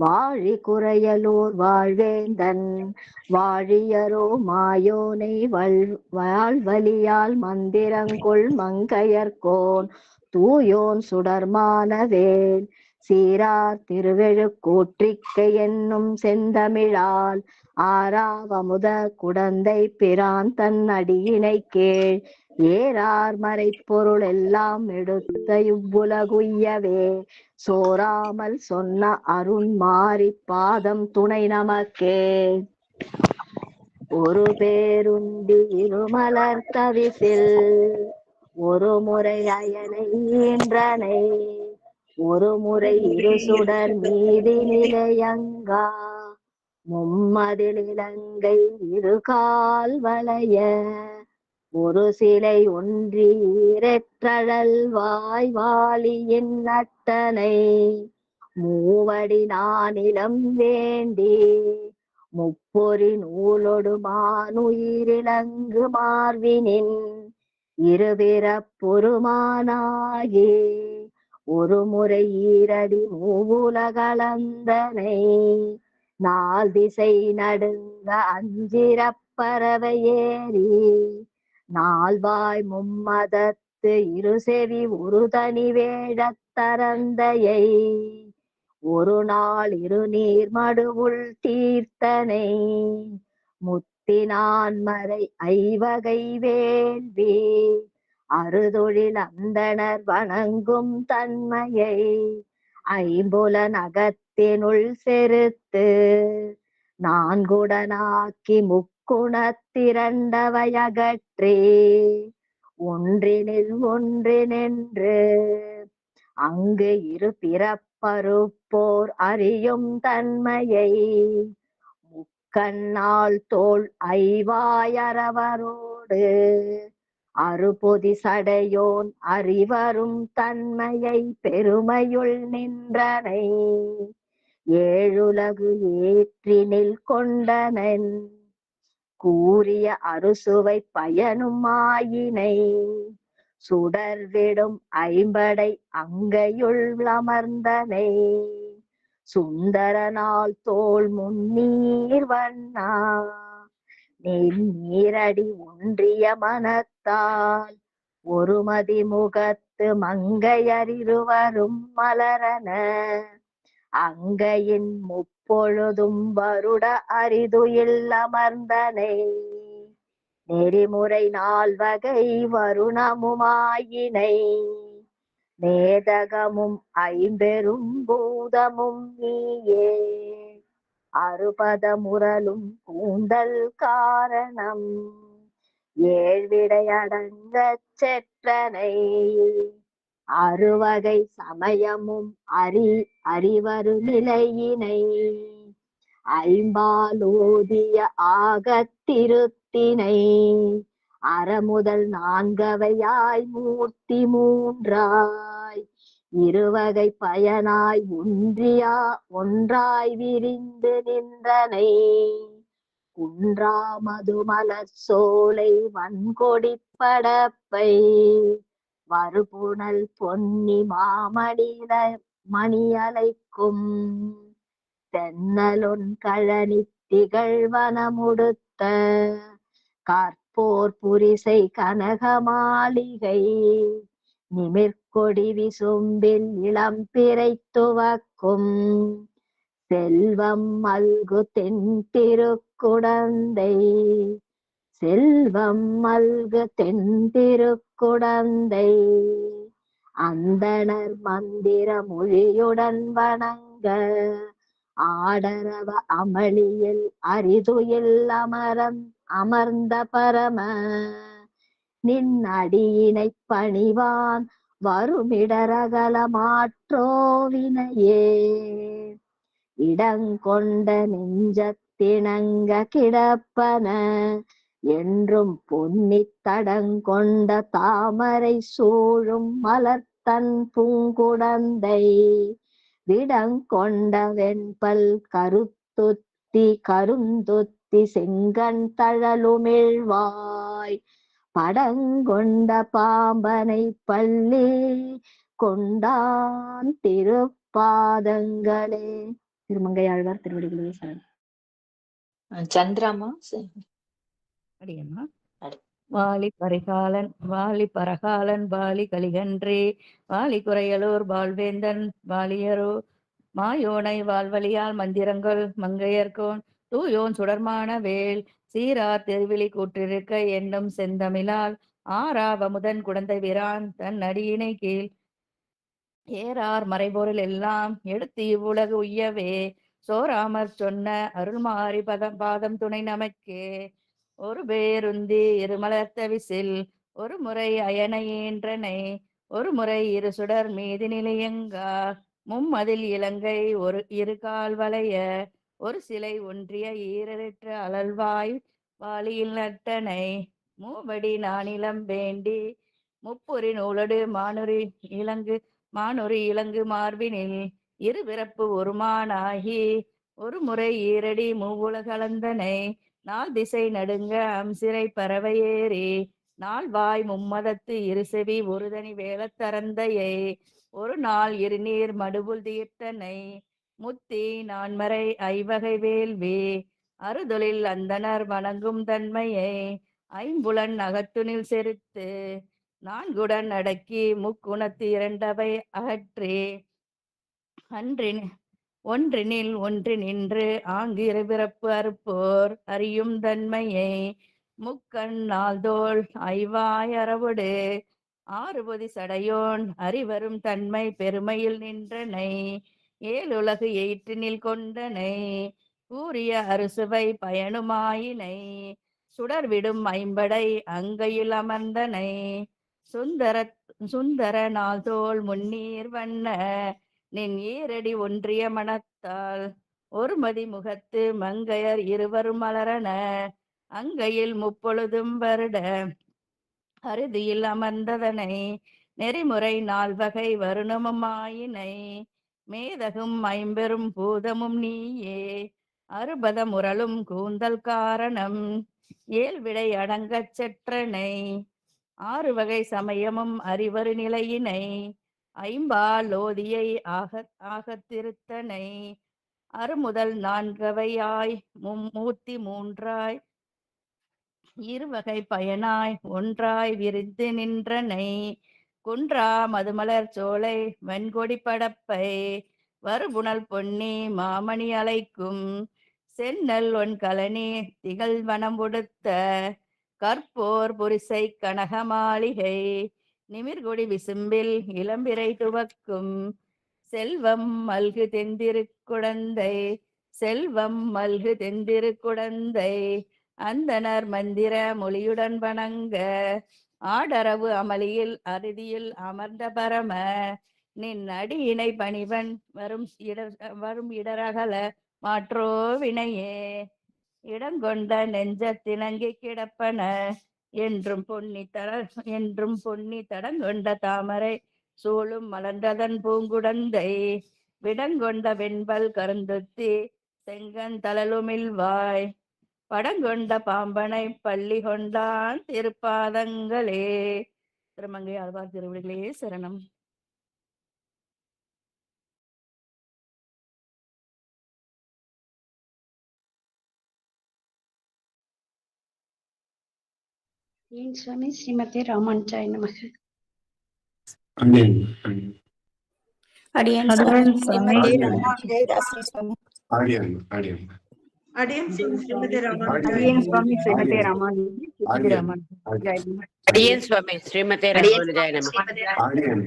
வாழி குறையலூர் வாழ்வேந்தன் வாழியரோ மாயோனை வல் வாழ்வலியால் மந்திரங்கொள் மங்கையர்கோன் தூயோன் சுடர்மானவேன். சீரார் திருவெழுக்கூற்றிக்கை என்னும் செந்தமிழால் ஆறாவமுத குடந்தை பிரான் தன் அடியினை கீழ் ஏறார் மறைப்பொருள் எல்லாம் எடுத்த இவ்வுலகுய்யவே. சோராமல் சொன்ன அருண் மாறி பாதம் துணை நமக்கே. ஒரு பேருண்டி இருமலர் தவிசில் ஒரு முறை அயனை ஈன்றனை. ஒரு முறை இரு சுடர் மீதி நிலையங்கா. மும்மதில் இலங்கை இருகால் வளைய. ஒரு சிலை ஒன்றி இரற்றழல் வாய் வாலியின் நட்டனை மூவடி நானிலம் வேண்டி முப்பொறி நூலொடு மானுயிரிலங்கு மார்வினின் இருபிறப்பொருமானாகி ஒரு முறை ஈரடி மூவுலகளந்தனை. நால் திசை நடுங்க அஞ்சிறப் பறவை ஏறி நால்வாய் மும்மதத்து இருசெவி ஒரு தனி வேழத்தரந்தையை ஒரு நாள் இரு நீர் மடுவுள் தீர்த்தனை. முத்தினான் மறை ஐவகை வேள்வி. அறுதொழில் அந்தணர் வணங்கும் தன்மையை. ஐம்புல நகத்தினுள் செருத்து. நான்குடனாக்கி முக்குணத்திரண்டவையகட் முக்குணத்திரண்டவையகற்றே ஒன்றினில் ஒன்றினின்று. அங்கு இரு பிறப்பருப்போர் அறியும் தன்மையை முக்கண்ணால் தோல் ஐவாயரவரோடு அறுபொதி சடையோன் அறிவரும் தன்மையை பெருமையுள் நின்றனை. ஏழுலகு ஏற்றினில் கொண்டனன். கூறிய அறுசுவை பயனுமாயினை. சுடர்விடும் ஐம்படை அங்கையுள் அமர்ந்தனை. சுந்தரனால் தோல் முன்னீர் வண்ணா. நீரடி ஒன்றிய மனத்தால். ஒருமதி முகத்து மங்கையறிருவரும் மலரன. அங்கையின் முப்பொழுதும் வருட அரிதுயில் அமர்ந்தனை. நெறிமுறை நால்வகை வருணமுமாயினை. மேதகமும் ஐம்பெரும் பூதமும் நீயே. அறுபத முரலும் கூந்தல் காரணம். ஏழ்விடையடங்க செற்றனை. அறுவகை சமயமும் அறி அறிவரு நிலையினை. ஐம்பாலோதிய ஆகத்திருத்தினை. அறமுதல் நான்கவையாய் மூர்த்தி மூன்றாய். இருவகை பயனாய் ஒன்றியா ஒன்றாய் விரிந்து நின்றனை. குன்றா மதுமலர் சோலை வன்கொடி படப்பை வருபுணல் பொன்னி மாமணில மணியலைக்கும். தென்னலொன் கழனி திகழ்வனமுடுத்த கற்போர் புரிசை கனக மாளிகை நிமிர்கொடி விசும்பில் இளம் பிறை துவக்கும். செல்வம் மல்கு தென் திருக்குடந்தை செல்வம் மல்கு தென் குடந்தை. அந்தணர் மந்திர மொழியுடன் வணங்க. ஆடரவ அமளியில் அரிதுயில் அமரம் அமர்ந்த பரம. நின் அடியினை பணிவான் வருமிடரகல மாற்றோவினையே இடங்கொண்ட நெஞ்சத்திணங்க கிடப்பன என்றும் பொன்னி தடங்கொண்ட தாமரை சூழும் மலர்த்தன் பூங்குடந்தை விடங்கொண்ட வெண்பல் கருத்துத்தி கருந்துத்தி செங்கண் தழலுமிழ்வாய் படங்கொண்ட பாம்பனை பள்ளி கொண்டான் திருப்பாதங்களே. திருமங்கையாழ்வார் திருவடிகளே சரணம் சந்திராமா? அடியம்மா அடி. வாலி பரிகாலன் வாலி பரகாலன் வாலி கலிகன்றே வாலி குறையலூர் வாழ்வேந்தன் வாலியரோ மாயோனை வாழ்வழியால் மந்திரங்கள் மங்கையர்கோன் தூயோன் சுடர்மான வேல் சீரார் திருவிழி கூற்றிருக்க என்னும் செந்தமிழால் ஆறாவமுதன் குடந்தை வீரான் தன் அடியினை கீழ் ஏறார் மறைபொருள் எல்லாம் எடுத்து இவ்வுலகு உய்யவே சோராமற் சொன்ன அருள்மாரி பதம் பாதம் துணை நமக்கே ஒரு பேருந்தி இருமலர்த்த விசில் ஒரு முறை அயனையேன்றனை ஒரு முறை இரு சுடர் மீது நிலையங்கா மும்மதில் இலங்கை ஒரு இரு கால் வளைய ஒரு சிலை ஒன்றிய ஈரற்ற அழல்வாய் வாலியில் நட்டனை மூவடி நானிலம் வேண்டி முப்புரி நூலடு மானுரி இலங்கு மானுரி இலங்கு மார்பினில் இரு பிறப்பு ஒருமானாகி ஒரு முறை ஈரடி மூவுலகளந்தனை நாள் திசை நடுங்க அம்சிறை பறவை ஏறி நாள் வாய் மும்மதத்து இருசெவி ஒருதனி வேலத்தரந்தையை ஒரு நாள் இருநீர் மடுபுல் தீர்த்தனை. முத்தி நான்மறை ஐவகை வேள்வி. அறுதொழில் அந்தனர் வணங்கும் தன்மையை. ஐம்புலன் அகத்துணில் செருத்து. நான்குடன் அடக்கி முக்குணத்து இரண்டவை அகற்றி. அன்றின் ஒன்றினில் ஒன்று நின்று ஆங்கிரு பிறப்பு அறுப்போர் அறியும் தன்மையை முக்கண்ணால் நாள்தோள் ஐவாய் அறவுடு ஆறுபதி சடையோன் அறிவரும் தன்மை பெருமையில் நின்றனை ஏழுலகு எயிற்றினில் கொண்டனை கூறிய அறுசுவை பயனுமாயினை சுடர்விடும் ஐம்படை அங்கையில் அமர்ந்தனை சுந்தர சுந்தர நாள்தோல் முன்னீர் வண்ண நின் ஈரடி ஒன்றிய மனத்தால் ஒருமதி முகத்து மங்கையர் இருவரும் மலரன. அங்கையில் முப்பொழுதும் வருட அறுதியில் அமர்ந்ததனை. நெறிமுறை நால்வகை வருணமுமாயினை மேதகும் ஐம்பெரும் பூதமும் நீயே. அறுபத முரளும் கூந்தல் காரணம். ஏழ்விடை அடங்கச் செற்றனை. ஆறு வகை சமயமும் அறிவரு நிலையினை. ஐம்பாலோதியை ஆக ஆகத்திருத்தனை அறுமுதல் நான்கவையாய் மும்மூர்த்தி மூன்றாய். இருவகை பயனாய் ஒன்றாய் விரிந்து நின்றனை. குன்றா மதுமலர் சோலை வெண்கொடி படப்பை. வருபுணல் பொன்னி மாமணி அலைக்கும். சென்னல் ஒன் கலனி திகழ்வனம் உடுத்த. கற்போர் புரிசை கனக மாளிகை நிமிர்கொடி விசும்பில் இளம்பிறை துவக்கும். செல்வம் மல்கு தெந்திருக்குடந்தை செல்வம் மல்கு தெந்திருக்குடந்தை அந்தனர் மந்திர மொழியுடன் வணங்க. ஆடரவு அமளியில் அறுதியில் அமர்ந்த பரம நின் அடியினை பணிவன் வரும் இடர் வரும் இடரகல மாற்றோ வினையே. இடங்கொண்ட நெஞ்சத்திணங்கி கிடப்பன என்றும் பொன்னி தட என்றும் பொன்னி தடங்கொண்ட தாமரை சூழும் மலர்ந்ததன் பூங்குடந்தை விடங்கொண்ட வெண்பல் கருந்துத்தி செங்கந்தளலுமிழ்வாய் படங்கொண்ட பாம்பனை பள்ளி கொண்டான் திருப்பாதங்களே. திருமங்கை ஆழ்வார் திருவிழிகளே சரணம். ஏன் சுவாமி? ஸ்ரீமதி ராமானுஜாய நமக. அடியேன் ஸ்ரீமதி சுவாமி. ராமானுஜாய தாசி சுவாமி. அடியேன் அடியேன். அடியன் ஸ்ரீமதி ராமானுஜாய அடியேன் சுவாமி ஸ்ரீமதி ராமானு அடியேன். சுவாமி ஸ்ரீமதே ராமானுஜாய நம அடியேன்.